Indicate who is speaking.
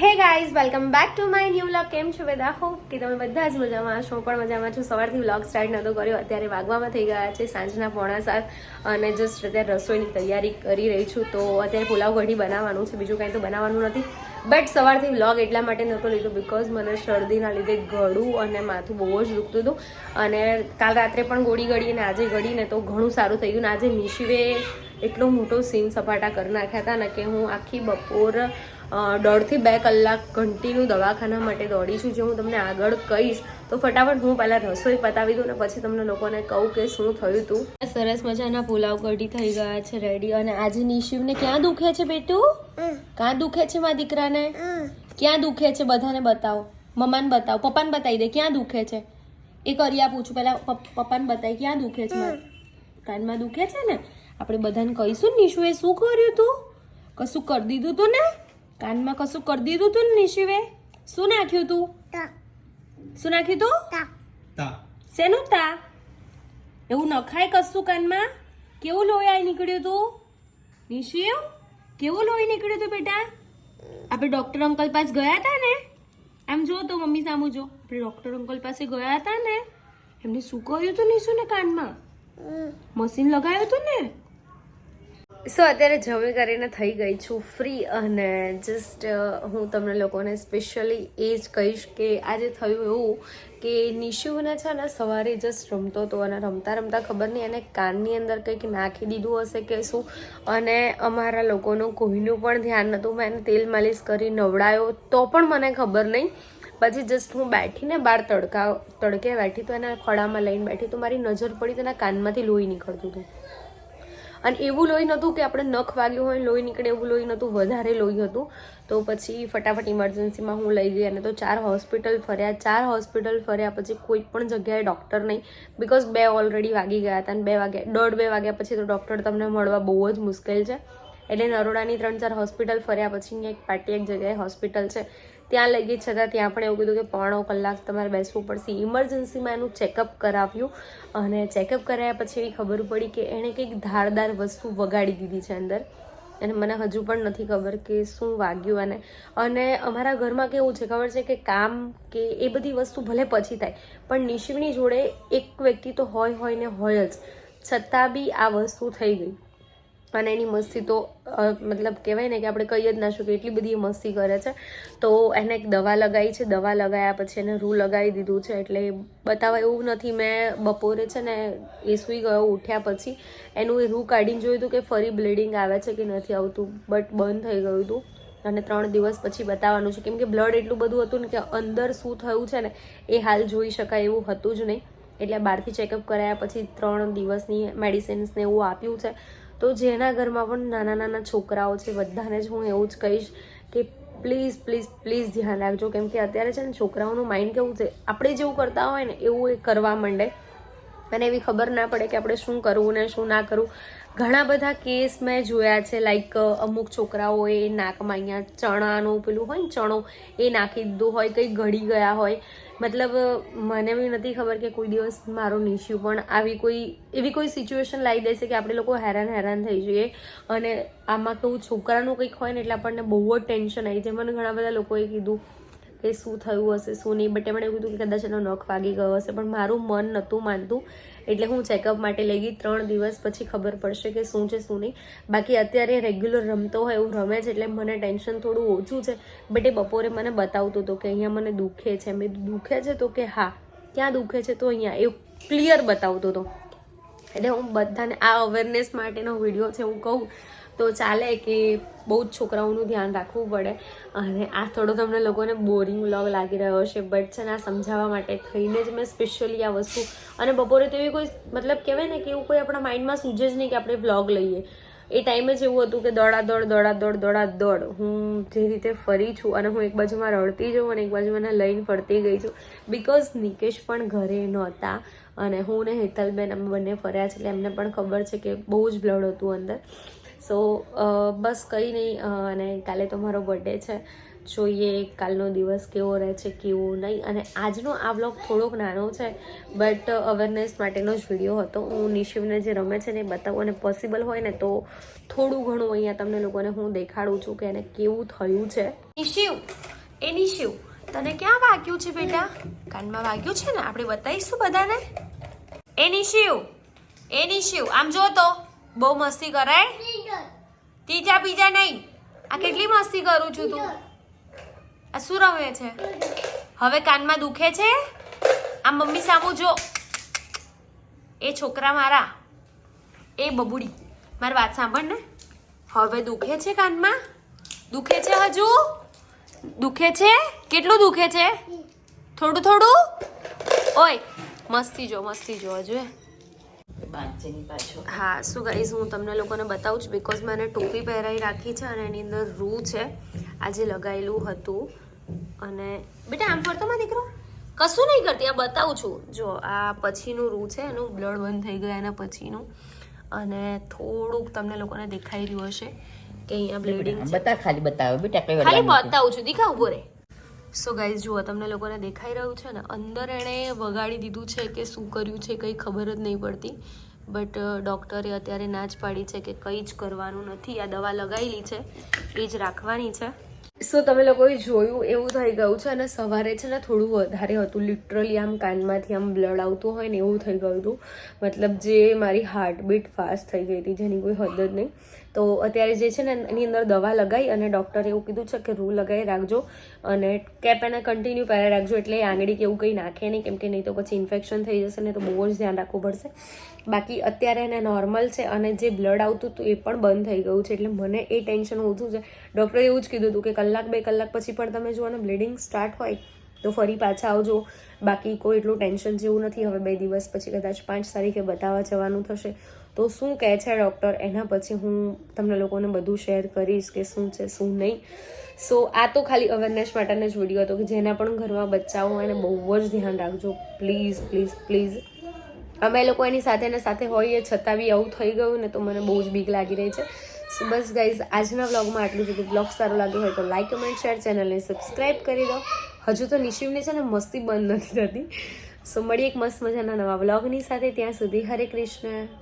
Speaker 1: Hey guys welcome back to my new vlog કેમ છો બધા? હોપ કે તમે બધા જ મજામાં છો પણ મજામાં છું. સવારથી વ્લોગ સ્ટાર્ટ નહોતો કર્યો. અત્યારે વાગવામાં થઈ ગયા છે સાંજના પોણા સાત અને જસ્ટ અત્યારે રસોઈની તૈયારી કરી રહી છું. તો અત્યારે પુલાવ કઢી બનાવવાનું છે. બીજું કાંઈ તો બનાવવાનું નથી. બટ સવારથી વ્લોગ એટલા માટે નહોતો લીધો બિકોઝ મને શરદીના લીધે ગળું અને માથું બહુ જ દુખતું હતું. અને કાલ રાત્રે પણ ગોળી ગળી અને આજે ગળીને તો ઘણું સારું થઈ ગયું. ને આજે નિશિવે એટલો મોટો સીન સપાટા કરી નાખ્યા હતા ને કે હું આખી બપોર દોઢથી બે કલાક ઘંટીનું દવાખાના માટે દોડી છું જે હું તમને આગળ કહીશ. તો ફટાફટ હું પહેલાં રસોઈ પતાવી દઉં ને પછી તમને લોકોને કહું કે શું થયું હતું સરસ મજાના પુલાવ કઢી થઈ ગયા છે રેડી અને આજે નિશિવને ક્યાં દુખે છે બેટું? ક્યાં દુખે છે મારા દીકરાને? ક્યાં દુખે છે બધાને બતાવો. મમ્માને બતાવો. પપ્પાને બતાવી દે ક્યાં દુખે છે? એ કરી આપું છું પહેલાં પપ- પપ્પાને બતાવી ક્યાં દુખે છે કાનમાં દુખે છે ને? આપણે બધાને કહીશું ને નિશુએ શું કર્યું તું? કશું કરી દીધું તું ને? કાનમાં કશું કરી દીધું તું ને નિશિવે? શું નાખ્યું તું? શું નાખ્યું તું?
Speaker 2: તા.
Speaker 1: શેનું તા? એવું નખાય કશું કાનમાં? કેવું લોહી આવી નીકળ્યું તું? નિશિવ કેવું લોહી નીકળ્યું તું બેટા? આપણે ડોક્ટર અંકલ પાસે ગયા હતા ને? આમ જો તો મમ્મી સામુ જો આપણે ડૉક્ટર અંકલ પાસે ગયા હતા ને એમને શું કર્યું તું નિશુને કાનમાં? મશીન લગાવ્યું હતું ને? સો અત્યારે જમી કરીને થઈ ગઈ છું ફ્રી અને જસ્ટ હું તમને લોકોને સ્પેશિયલી એ જ કહીશ કે આજે થયું એવું કે નિશુને છે ને સવારે જસ્ટ રમતો હતો અને રમતા રમતા ખબર નહીં, એને કાનની અંદર કંઈક નાખી દીધું હશે કે શું? અને અમારા લોકોનું કોઈનું પણ ધ્યાન નહોતું મેં એને તેલ માલિશ કરી નવડાયો તો પણ મને ખબર નહીં. પછી જસ્ટ હું બેઠીને બહાર તડકા, તડકે બેઠી તો એના ખોળામાં લઈને બેઠી તો મારી નજર પડી તો એના કાનમાંથી લોહી નીકળતું હતું. અને એવું લોહી નહોતું કે આપણે નખ વાગ્યું હોય લોહી નીકળે એવું લોહી નહોતું, વધારે લોહી હતું. તો પછી ફટાફટ ઇમરજન્સીમાં હું લઈ ગઈ અને તો ચાર હોસ્પિટલ ફર્યા. ચાર હોસ્પિટલ ફર્યા પછી કોઈ પણ જગ્યાએ ડૉક્ટર નહીં. બિકોઝ બે ઓલરેડી વાગી ગયા હતા અને બે વાગ્યા, દોઢ બે વાગ્યા પછી તો ડૉક્ટર તમને મળવા બહુ જ મુશ્કેલ છે. એટલે નરોડાની ત્રણ ચાર હોસ્પિટલ ફર્યા પછી એક પાર્ટી એક જગ્યાએ હોસ્પિટલ છે. ત્યાં લઈ ગઈ, છતાં ત્યાં પણ એવું કીધું કે પોણો કલાક તમારે બેસવું પડશે. ઇમરજન્સીમાં એનું ચેકઅપ કરાવ્યું અને ચેકઅપ કરાયા પછી એવી ખબર પડી કે એણે કંઈક ધારદાર વસ્તુ વગાડી દીધી છે અંદર. અને મને હજુ પણ નથી ખબર કે શું વાગ્યું અને અને અમારા ઘરમાં કેવું છે ખબર છે કે કામ કે એ બધી વસ્તુ ભલે પછી થાય, પણ નિશિવની જોડે એક વ્યક્તિ તો હોય હોય ને હોય જ. છતાં બી આ વસ્તુ થઈ ગઈ. અને એની મસ્તી તો મતલબ કહેવાય ને કે આપણે કહી જ ના શકીએ, એટલી બધી મસ્તી કરે છે. તો એને એક દવા લગાવી છે, દવા લગાવ્યા પછી એને રૂ લગાવી દીધું છે, એટલે બતાવવા એવું નથી. મેં બપોરે છે ને એ સૂઈ ગયો, ઉઠ્યા પછી એનું એ રૂ કાઢીને જોયું હતું કે ફરી બ્લીડિંગ આવે છે કે નથી આવતું, બટ બંધ થઈ ગયું હતું. અને ત્રણ દિવસ પછી બતાવવાનું છે, કેમ કે બ્લડ એટલું બધું હતું ને કે અંદર શું થયું છે ને, એ હાલ જોઈ શકાય એવું હતું જ નહીં. એટલે બહારથી ચેકઅપ કરાયા પછી ત્રણ દિવસની મેડિસિન્સને એવું આપ્યું છે. તો જેના ઘરમાં પણ નાના નાના છોકરાઓ છે, બધાને જ હું એવું જ કહીશ કે પ્લીઝ પ્લીઝ પ્લીઝ ધ્યાન રાખજો. કેમ કે અત્યારે છે ને છોકરાઓનું માઇન્ડ કેવું છે, આપણે જેવું કરતા હોય ને એવું એ કરવા માંડે. અને એવી ખબર ના પડે કે આપણે શું કરવું ને શું ના કરવું. ઘણા બધા કેસ મેં જોયા છે લાઈક અમુક છોકરાઓએ નાકમાં અહીંયા ચણાનું પેલું હોય ને, ચણો, એ નાખી દીધું હોય, કંઈ ગળી ગયા હોય. મતલબ મને બી નથી ખબર કે કોઈ દિવસ મારો નિશ્યુ પણ આવી કોઈ, એવી કોઈ સિચ્યુએશન લાવી દેશે કે આપણે લોકો હેરાન હેરાન થઈ જઈએ. અને આમાં કેવું છોકરાનું કંઈક હોય ને એટલે આપણને બહુ જ ટેન્શન આવી જાય. મને ઘણા બધા લોકોએ કીધું. કે શું થયું હશે, શું નહીં બટ એમણે એવું કીધું કે કદાચ એનો નખ વાગી ગયો હશે, પણ મારું મન નહોતું માનતું. એટલે હું ચેકઅપ માટે લઈ ગઈ ત્રણ દિવસ, પછી ખબર પડશે કે શું છે, શું નહીં. બાકી અત્યારે રેગ્યુલર રમતો હોય એવું રમે છે, એટલે મને ટેન્શન થોડું ઓછું છે. બટ એ બપોરે મને બતાવતું હતું કે અહીંયા મને દુખે છે. મેં દુઃખે છે તો કે હા, ક્યાં દુખે છે તો અહીંયા? એવું ક્લિયર બતાવતો હતો. એટલે હું બધાને આ અવેરનેસ માટેનો વીડિયો છે હું કહું, તો ચાલે કે બહુ જ છોકરાઓનું ધ્યાન રાખવું પડે. અને આ થોડો તમને લોકોને બોરિંગ વ્લોગ લાગી રહ્યો હશે બટ છે ને આ સમજાવવા માટે થઈને જ મેં સ્પેશિયલી આ વસ્તુ અને બપોરે તો એવી કોઈ મતલબ કહેવાય ને કે એવું કોઈ આપણા માઇન્ડમાં સૂજે જ નહીં કે આપણે વ્લોગ લઈએ. એ ટાઈમે જ એવું હતું કે દોડા દોડ દોડા દોડ દોડા દોડ. હું જે રીતે ફરી છું અને હું એક બાજુમાં રડતી જઉં અને એક બાજુ મને લઈને ફરતી ગઈ છું. બિકોઝ નિકેશ પણ ઘરે નહોતા. અને હું ને હેતલબેન અમે બંને ફર્યા છે એટલે એમને પણ ખબર છે કે બહુ જ બ્લડ હતું અંદર. સો બસ કંઈ નહીં અને કાલે તો મારો બર્થડે છે. જોઈએ કાલનો દિવસ કેવો રહે છે, કેવો નહીં. અને આજનો આ બ્લોગ થોડોક નાનો છે બટ અવેરનેસ માટેનો જ વીડિયો હતો. હું નિશિવને જે રમે છે ને એ બતાવું. અને પોસિબલ હોય ને તો થોડું ઘણું અહીંયા તમને લોકોને હું દેખાડું છું કે એને કેવું થયું છે. નિશિવ, એ નિશિવ, તને ક્યાં વાગ્યું છે બેટા? કાનમાં વાગ્યું છે ને? આપણે બતાવીશું બધાને? એની શિવ. એની શિવ. આમ જો તો, બહુ મસ્તી કરાય ત્રીજા બીજા નહીં. આ કેટલી મસ્તી કરું છું તું? આ શું રમે છે? હવે કાનમાં દુખે છે? આ મમ્મી સામું જો. એ છોકરા મારા. એ બબુડી. મારી વાત સાંભળ ને. હવે દુખે છે કાનમાં? દુખે છે હજુ? દુખે છે? કેટલું દુખે છે? થોડું થોડું? ઓય મસ્તી જો મસ્તી જો હજુ હા. શું ગાઈઝ હું તમને લોકોને બતાવું છું બિકોઝ મને ટોપી પહેરાવી રાખી છે અને એની અંદર રૂ છે આજે લગાવેલું હતું. અને બેટા આમ ફરતો માં દીકરો? કશું નહીં કરતી આ બતાવું છું. જો આ પછીનું રૂ છે એનું બ્લડ બંધ થઈ ગયા એના પછીનું. અને થોડુંક તમને લોકોને દેખાઈ રહ્યું હશે કે અહીંયા બ્લીડિંગ છે.
Speaker 2: બતા ખાલી બતાવે બેટા
Speaker 1: ખાલી બતાવું છું દીખા ઊભો રે સો ગાઈઝ જુઓ, તમને લોકોને દેખાઈ રહ્યું છે ને, અંદર એણે વગાડી દીધું છે કે શું કર્યું છે, કંઈ ખબર જ નહીં પડતી. બટ ડૉક્ટરે અત્યારે ના જ પાડી છે કે કંઈ જ કરવાનું નથી. આ દવા લગાવેલી છે, એ જ રાખવાની છે. સો તમે લોકોએ જોયું, એવું થઈ ગયું છે અને સવારે છે ને થોડું વધારે હતું. લિટરલી આમ કાનમાંથી આમ બ્લડ આવતું હોય ને એવું થઈ ગયું હતું. મતલબ જે મારી હાર્ટબીટ ફાસ્ટ થઈ ગઈ હતી, જેની કોઈ હદ જ નહીં. તો અત્યારે જે છે ને એની અંદર દવા લગાવી અને ડૉક્ટરે એવું કીધું છે કે રૂ લગાવી રાખજો અને કેપ એને કન્ટિન્યુ પહેરાવી રાખજો એટલે આંગળી કે એવું કંઈ નાખે નહીં, કેમ કે નહીં તો પછી ઇન્ફેક્શન થઈ જશે ને તો બહુ જ ધ્યાન રાખવું પડશે. બાકી અત્યારે એને નોર્મલ છે અને જે બ્લડ આવતું હતું એ પણ બંધ થઈ ગયું છે, એટલે મને એ ટેન્શન ઓછું છે. ડૉક્ટરે એવું જ કીધું હતું કે કલાક બે કલાક પછી પણ તમે જુઓ ને બ્લીડિંગ સ્ટાર્ટ હોય તો ફરી પાછા આવજો. બાકી કોઈ એટલું ટેન્શન જેવું નથી, હવે બે દિવસ પછી કદાચ પાંચ તારીખે બતાવવા જવાનું થશે. તો શું કહે છે ડૉક્ટર? એના પછી હું તમને લોકોને બધું શેર કરીશ કે શું છે, શું નહીં. સો આ તો ખાલી અવેરનેસ માટેનો જ વીડિયો હતો કે જેના પણ ઘરમાં બચ્ચાઓ એને બહુ જ ધ્યાન રાખજો. પ્લીઝ પ્લીઝ પ્લીઝ અમે લોકો એની સાથે ને સાથે હોઈએ છતાં બી આવું થઈ ગયું ને તો મને બહુ જ બીક લાગી રહી છે. સો બસ ગાઈઝ આજના વ્લોગમાં આટલું જ. બ્લોગ સારો લાગ્યો હોય તો લાઈક કમેન્ટ શેર ચેનલને સબસ્ક્રાઈબ કરી દો. હજુ તો નિશિમને છે ને મસ્તી બંધ નથી થતી. સો મળીએ એક મસ્ત મજાના નવા વ્લોગની સાથે. ત્યાં સુધી હરે કૃષ્ણ.